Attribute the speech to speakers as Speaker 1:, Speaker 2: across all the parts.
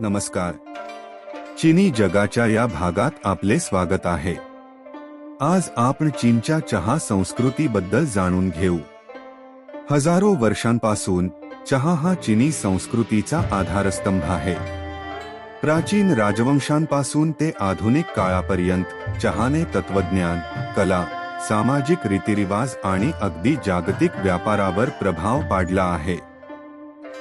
Speaker 1: नमस्कार. चीनी जगाच्या या भागात आपले स्वागत आहे. आज आपण चीनच्या चहा संस्कृतीबद्दल जाणून घेऊ. हजारो वर्षांपासून चहा हा चिनी संस्कृतीचा आधारस्तंभ आहे. प्राचीन राजवंशांपासून ते आधुनिक काळापर्यंत चहाने तत्वज्ञान कला सामाजिक रीतिरिवाज आणि अगदी जागतिक व्यापारावर प्रभाव पाडला आहे.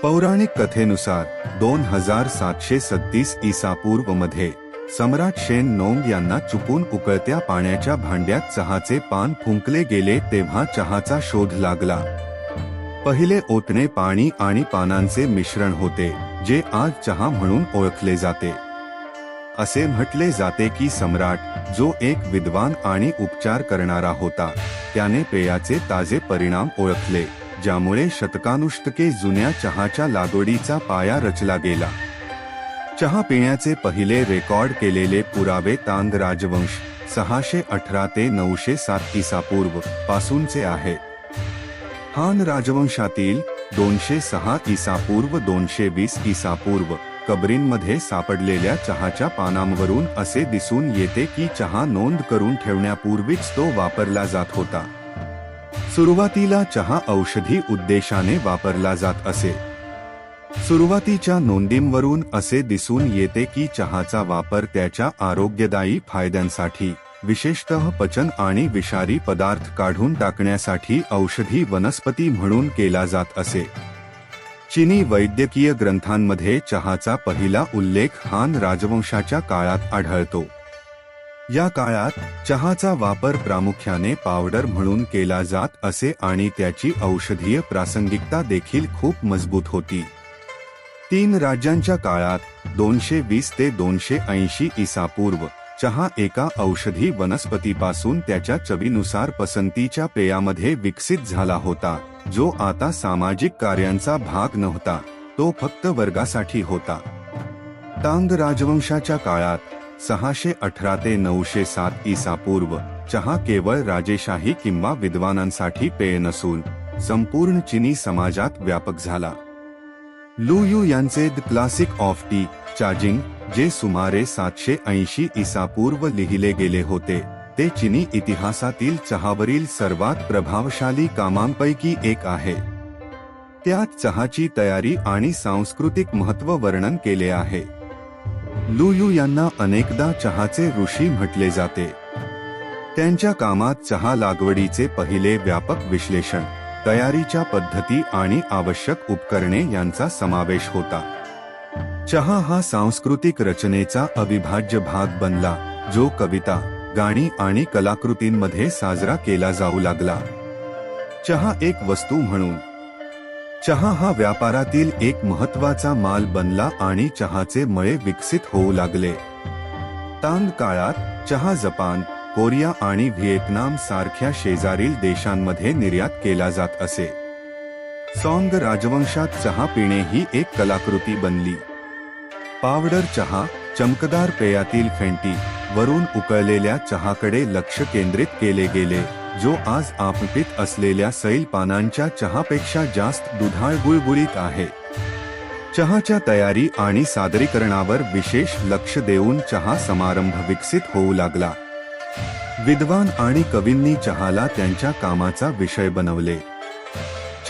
Speaker 1: पौराणिक कथेनुसार दोन हजार सातशे सत्तीस ईसापूर्वमध्ये सम्राट शेन नोंग यांना चुकून उकळत्या पाण्याच्या भांड्यात चहाचे पान फुंकले गेले तेव्हा चहाचा शोध लागला. पहिले ओतणे पाणी आणि पानांचे मिश्रण होते जे आज चहा म्हणून ओळखले जाते. असे म्हटले जाते की सम्राट जो एक विद्वान आणि उपचार करणारा होता त्याने पेयाचे ताजे परिणाम ओळखले. ज्यामुळे शतकानुष्टके जुन्या चहाच्या लागवडीचा पाया रचला गेला. चहा पिण्याचे पहिले रेकॉर्ड केलेले पुरावे तांग राजवंश सहाशे अठरा ते नऊशे सात इसापूर्व पासूनचे आहे. हान राजवंशातील दोनशे सहा इसापूर्व दोनशे वीस इसापूर्व कबरींमध्ये सापडलेल्या चहाच्या पानांवरून असे दिसून येते की चहा नोंद करून ठेवण्यापूर्वीच तो वापरला जात होता. सुरुवातीला चहा औषधी उद्देशाने वापरला जात असे. सुरुवातीच्या नोंदींवरून असे दिसून येते की चहाचा वापर त्याच्या आरोग्यदायी फायद्यांसाठी विशेषतः पचन आणि विषारी पदार्थ काढून टाकण्यासाठी औषधी वनस्पती म्हणून केला जात असे. चिनी वैद्यकीय ग्रंथांमध्ये चहाचा पहिला उल्लेख हान राजवंशाच्या काळात आढळतो. या काळात चहाचा वापर प्रामुख्याने पावडर म्हणून केला जात असे आणि त्याची औषधीय प्रासंगिकता देखील खूप मजबूत होती. तीन राज्यांच्या काळात दोनशे वीस ते दोनशे ऐंशी इसापूर्व चहा एका औषधी वनस्पतीपासून त्याच्या चवीनुसार पसंतीच्या पेयामध्ये विकसित झाला होता जो आता सामाजिक कार्यांचा भाग नव्हता तो फक्त वर्गासाठी होता. तांग राजवंशाच्या काळात सहाशे अठरा ते नऊशे सात इसापूर्व चहा केवळ राजेशाही किंवा विद्वानांसाठी पेय नसून संपूर्ण चिनी समाजात व्यापक झाला. लू यू यांचे द क्लासिक ऑफ टी चार्जिंग जे सुमारे सातशे ऐंशी इसापूर्व लिहिले गेले होते ते चिनी इतिहासातील चहावरील सर्वात प्रभावशाली कामांपैकी एक आहे. त्यात चहाची तयारी आणि सांस्कृतिक महत्त्व वर्णन केले आहे. लुयू यांना अनेकदा चहाचे ऋषी म्हटले जाते. त्यांच्या कामात चहा लागवडीचे पहिले व्यापक विश्लेषण तयारीच्या पद्धती आणि आवश्यक उपकरणे यांचा समावेश होता. चहा हा सांस्कृतिक रचनेचा अविभाज्य भाग बनला जो कविता गाणी आणि कलाकृतींमध्ये साजरा केला जाऊ लागला. चहा एक वस्तू म्हणून चहा हा व्यापारातील एक महत्त्वाचा माल बनला आणि चहाचे मळे विकसित होऊ लागले. तांग काळात चहा जपान कोरिया आणि व्हिएतनाम सारख्या शेजारील देशांमध्ये निर्यात केला जात असे. सॉंग राजवंशात चहा पिणे ही एक कलाकृती बनली. पावडर चहा चमकदार पेयातील फेंटी वरून उकळलेल्या चहाकडे लक्ष केंद्रित केले गेले. जो आज आपटीत असलेल्या सैल पानांच्या चहापेक्षा जास्त दुधाळ गुळगुळीत आहे. चहाच्या तयारी आणि सादरीकरणावर विशेष लक्ष देऊन चहा समारंभ विकसित होऊ लागला. विद्वान आणि कवींनी चहाला त्यांच्या कामाचा विषय बनवले.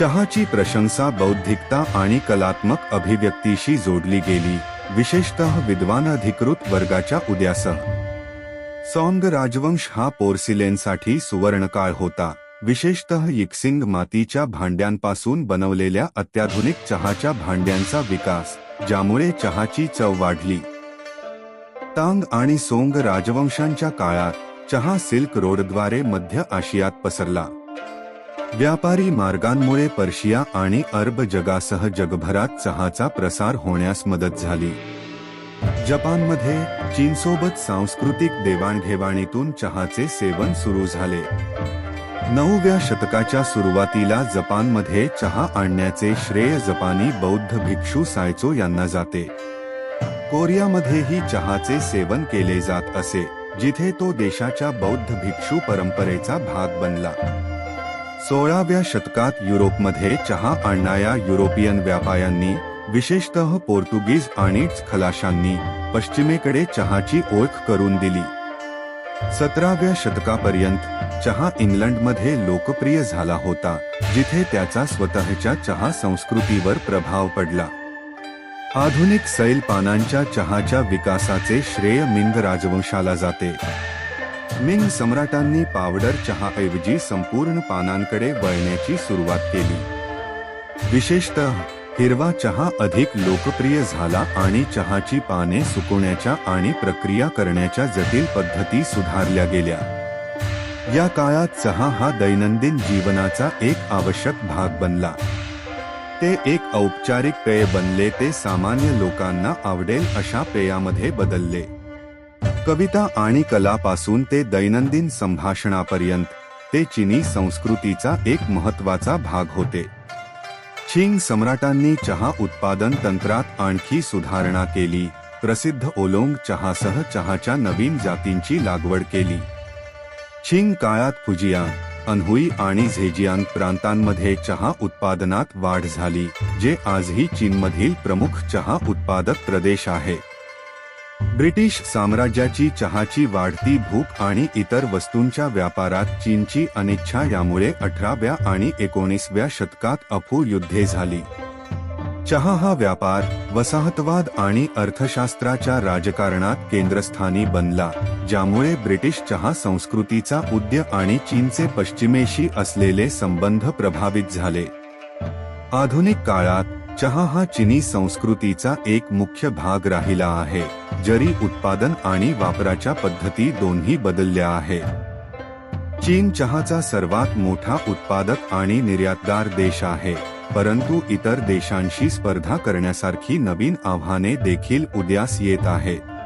Speaker 1: चहाची प्रशंसा बौद्धिकता आणि कलात्मक अभिव्यक्तीशी जोडली गेली विशेषतः विद्वान अधिकृत वर्गाच्या उद्यासह. सॉन्ग राजवंश हा पोर्सिलेनसाठी सुवर्णकाळ होता. विशेषतः इक्सिंग मातीच्या भांड्यांपासून बनवलेल्या अत्याधुनिक चहाच्या भांड्यांचा विकास ज्यामुळे चहाची चव वाढली. तांग आणि सोंग राजवंशांच्या काळात चहा सिल्क रोडद्वारे मध्य आशियात पसरला. व्यापारी मार्गांमुळे पर्शिया आणि अरब जगासह जगभरात चहाचा प्रसार होण्यास मदत झाली. जपानमध्ये चीनसोबत सांस्कृतिक देवाणघेवाणीतून चहाचे सेवन सुरू झाले. नवव्या शतकाच्या सुरुवातीला जपानमध्ये चहा आणण्याचे श्रेय जपानी बौद्ध भिक्षू सायचो यांना जाते. कोरियामध्येही चहाचे सेवन केले जात असे जिथे तो देशाच्या बौद्ध भिक्षू परंपरेचा भाग बनला. सोळाव्या शतकात युरोपमध्ये चहा आणणाऱ्या युरोपियन व्यापाऱ्यांनी विशेषतः पोर्तुगीज आणि खलाशांनी पश्चिमेकडे चहाची ओळख करून दिली. सतराव्या शतकापर्यंत चहा इंग्लंडमध्ये लोकप्रिय झाला होता जिथे त्याचा स्वतःच्या चहा संस्कृतीवर प्रभाव पडला. आधुनिक सैल पानांच्या चहाच्या विकासाचे श्रेय मिंग राजवंशाला जाते. मिंग सम्राटांनी पावडर चहाऐवजी संपूर्ण पानांकडे वळण्याची सुरुवात केली. विशेषतः हिरवा चहा अधिक लोकप्रिय झाला आणि चहाची पाने सुकवण्याच्या आणि प्रक्रिया करण्याच्या जटिल पद्धती सुधारल्या गेल्या. या काळात चहा हा दैनंदिन जीवनाचा एक आवश्यक भाग बनला. ते एक औपचारिक पेय बनले ते सामान्य लोकांना आवडेल अशा पेयामध्ये बदलले. कविता आणि कलापासून ते दैनंदिन संभाषणापर्यंत ते चिनी संस्कृतीचा एक महत्त्वाचा भाग होते. चिंग सम्राटांनी चहा उत्पादन तंत्रात आणखी सुधारणा केली. प्रसिद्ध ओलोंग चहासह चहाच्या नवीन जातींची लागवड केली. चिंग काळात फुजियान अनहुई आणि झेजियांग प्रांतांमध्ये चहा उत्पादनात वाढ झाली जे आजही चीनमधील प्रमुख चहा उत्पादक प्रदेश आहे. ब्रिटिश साम्राज्याची चहाची वाढती भूक आणि इतर वस्तूंच्या व्यापारात चीनची अनिच्छा यामुळे अठराव्या आणि एकोणीसव्या शतकात अफू युद्धे झाली. चहा हा व्यापार वसाहतवाद आणि अर्थशास्त्राच्या राजकारणात केंद्रस्थानी बनला ज्यामुळे ब्रिटिश चहा संस्कृतीचा उद्य आणि चीनचे पश्चिमेशी असलेले संबंध प्रभावित झाले. आधुनिक काळात चहा हा चिनी संस्कृतीचा एक मुख्य भाग राहिला आहे जरी उत्पादन आणि वापराच्या पद्धती दोन्ही बदलल्या आहेत. चीन चहाचा सर्वात मोठा उत्पादक आणि निर्यातदार देश आहे परंतु इतर देशांशी स्पर्धा करण्यासारखी नवीन आव्हाने देखील उद्यास येत आहेत.